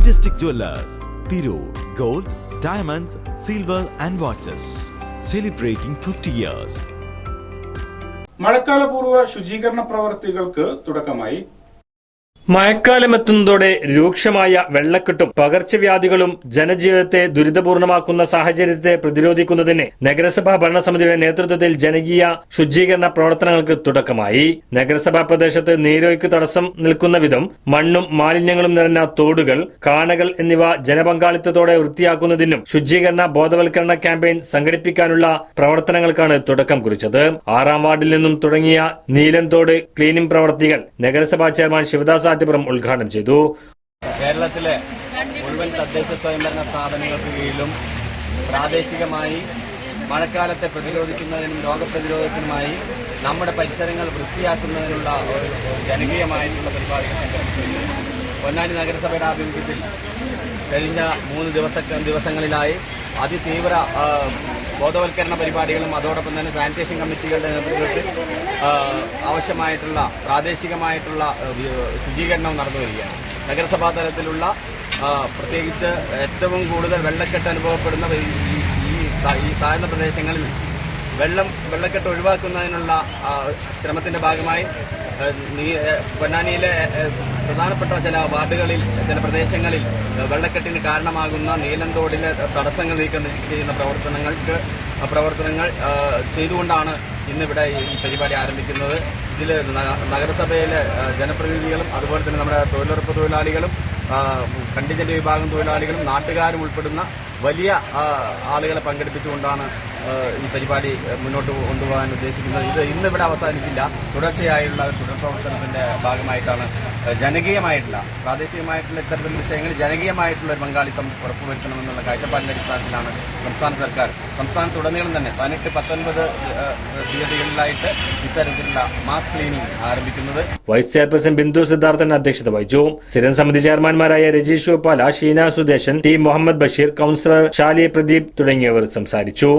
Majestic Jewelers, Thiru, Gold, Diamonds, Silver and Watches. Celebrating 50 years. മഴക്കാലപൂർവ ശുചീകരണ പ്രവർത്തികൾക്ക് തുടക്കമായി മഴക്കാലമെത്തുന്നതോടെ രൂക്ഷമായ വെള്ളക്കെട്ടും പകർച്ചവ്യാധികളും ജനജീവിതത്തെ ദുരിതപൂർണമാക്കുന്ന സാഹചര്യത്തെ പ്രതിരോധിക്കുന്നതിന് നഗരസഭാ ഭരണസമിതിയുടെ നേതൃത്വത്തിൽ ജനകീയ ശുചീകരണ പ്രവർത്തനങ്ങൾക്ക് തുടക്കമായി. നഗരസഭാ പ്രദേശത്ത് നീരൊഴുക്ക് തടസ്സം നിൽക്കുന്ന വിധം മണ്ണും മാലിന്യങ്ങളും നിറഞ്ഞ തോടുകൾ കാണകൾ എന്നിവ ജനപങ്കാളിത്തത്തോടെ വൃത്തിയാക്കുന്നതിനും ശുചീകരണ ബോധവൽക്കരണ ക്യാമ്പയിൻ സംഘടിപ്പിക്കാനുള്ള പ്രവർത്തനങ്ങൾക്കാണ് തുടക്കം കുറിച്ചത്. ആറാം വാർഡിൽ നിന്നും തുടങ്ങിയ നീലൻതോട് ക്ലീനിംഗ് പ്രവർത്തികൾ നഗരസഭാ ചെയർമാൻ ശിവദാസ് ആറ്റുപുറം ഉദ്ഘാടനം ചെയ്തു. കേരളത്തിലെ മുഴുവൻ തദ്ദേശ സ്വയംഭരണ സ്ഥാപനങ്ങൾക്ക് കീഴിലും പ്രാദേശികമായി മഴക്കാലത്തെ പ്രതിരോധിക്കുന്നതിനും രോഗപ്രതിരോധത്തിനുമായി നമ്മുടെ പരിസരങ്ങൾ വൃത്തിയാക്കുന്നതിനുള്ള ഒരു ജനകീയമായിട്ടുള്ള സംഘടിപ്പിച്ചിട്ടുണ്ട്. പൊന്നാനി നഗരസഭയുടെ ആഭിമുഖ്യത്തിൽ കഴിഞ്ഞ മൂന്ന് ദിവസ ദിവസങ്ങളിലായി അതിതീവ്ര ബോധവൽക്കരണ പരിപാടികളും അതോടൊപ്പം തന്നെ സാനിറ്റേഷൻ കമ്മിറ്റികളുടെ നേതൃത്വത്തിൽ ആവശ്യമായിട്ടുള്ള പ്രാദേശികമായിട്ടുള്ള ശുചീകരണവും നടന്നു വരികയാണ്. നഗരസഭാ തലത്തിലുള്ള പ്രത്യേകിച്ച് ഏറ്റവും കൂടുതൽ വെള്ളക്കെട്ട് അനുഭവപ്പെടുന്ന ഈ താഴ്ന്ന പ്രദേശങ്ങളിൽ വെള്ളം വെള്ളക്കെട്ട് ഒഴിവാക്കുന്നതിനുള്ള ശ്രമത്തിന്റെ ഭാഗമായി പൊന്നാനിയിലെ പ്രധാനപ്പെട്ട ചില വാർഡുകളിൽ ചില പ്രദേശങ്ങളിൽ വെള്ളക്കെട്ടിന് കാരണമാകുന്ന നീലന്തോടിലെ തടസ്സങ്ങൾ നീക്കം ചെയ്യുന്ന പ്രവർത്തനങ്ങൾക്ക് പ്രവർത്തനങ്ങൾ ചെയ്തുകൊണ്ടാണ് ഇന്നിവിടെ ഈ പരിപാടി ആരംഭിക്കുന്നത്. ഇതിൽ നഗരസഭയിലെ ജനപ്രതിനിധികളും അതുപോലെ തന്നെ നമ്മുടെ തൊഴിലുറപ്പ് തൊഴിലാളികളും കണ്ടിജന്റ് വിഭാഗം തൊഴിലാളികളും നാട്ടുകാരും ഉൾപ്പെടുന്ന വലിയ ആളുകളെ പങ്കെടുപ്പിച്ചുകൊണ്ടാണ് ഈ പരിപാടി മുന്നോട്ട് കൊണ്ടുപോകാൻ ഉദ്ദേശിക്കുന്നത്. ഇത് ഇന്നിവിടെ അവസാനിക്കില്ല. തുടർച്ചയായുള്ള തുടർ പ്രവർത്തനത്തിന്റെ ഭാഗമായിട്ടാണ് ജനകീയമായിട്ടുള്ള പ്രാദേശികമായിട്ടുള്ള ഇത്തരത്തിലുള്ള വിഷയങ്ങളിൽ ജനകീയമായിട്ടുള്ള ഒരു പങ്കാളിത്തം ഉറപ്പുവരുത്തണമെന്നുള്ള കാഴ്ചപ്പാടിന്റെ അടിസ്ഥാനത്തിലാണ് സംസ്ഥാന സർക്കാർ. സംസ്ഥാനത്തുടനീളം തന്നെ പതിനെട്ട് പത്തൊൻപത് തീയതികളിലായിട്ട് ഇത്തരത്തിലുള്ള മാസ് ക്ലീനിങ് ആരംഭിക്കുന്നത്. വൈസ് ചെയർപേഴ്സൺ ബിന്ദു സിദ്ധാർത്ഥൻ അധ്യക്ഷത വഹിച്ചു. സ്ഥിരം സമിതി ചെയർമാൻമാരായ രജീഷ് ഗോപാല ഷീന സുദേശൻ ടി. മുഹമ്മദ് ബഷീർ കൌൺസിലർ ഷാലി പ്രദീപ് തുടങ്ങിയവർ സംസാരിച്ചു.